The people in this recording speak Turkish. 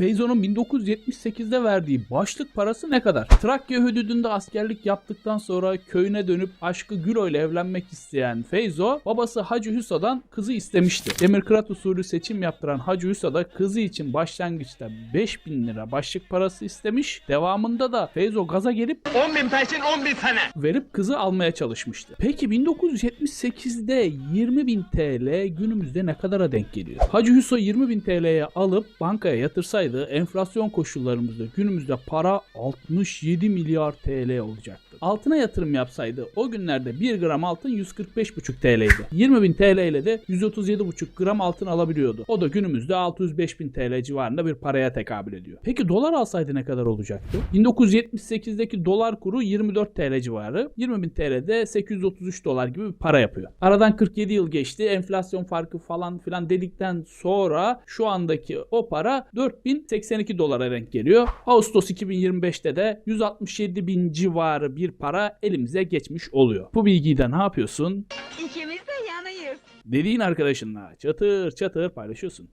Feyzo'nun 1978'de verdiği başlık parası ne kadar? Trakya hududunda askerlik yaptıktan sonra köyüne dönüp aşkı Gülo ile evlenmek isteyen Feyzo, babası Hacı Hüsa'dan kızı istemişti. Demirkırat usulü seçim yaptıran Hacı Hüsa da kızı için başlangıçta 5000 lira başlık parası istemiş. Devamında da Feyzo gaza gelip 10 bin peşin 10 bin sene. verip kızı almaya çalışmıştı. Peki 1978'de 20.000 TL günümüzde ne kadara denk geliyor? Hacı Hüso 20.000 TL'ye alıp bankaya yatırsaydı enflasyon koşullarımızda günümüzde para 67 milyar TL olacaktı. Altına yatırım yapsaydı o günlerde 1 gram altın 145,5 TL'ydi. 20.000 TL ile de 137,5 gram altın alabiliyordu. O da günümüzde 605.000 TL civarında bir paraya tekabül ediyor. Peki dolar alsaydı ne kadar olacaktı? 1978'deki dolar kuru 24 TL civarı. 20.000 TL'de 833 dolar gibi bir para yapıyor. Aradan 47 yıl geçti. Enflasyon farkı falan filan dedikten sonra şu andaki o para 4082 dolara denk geliyor. Ağustos 2025'te de 167 bin civarı bir para elimize geçmiş oluyor. Bu bilgiyi de ne yapıyorsun? İkimiz de yanıyız. Dediğin arkadaşınla çatır çatır paylaşıyorsun.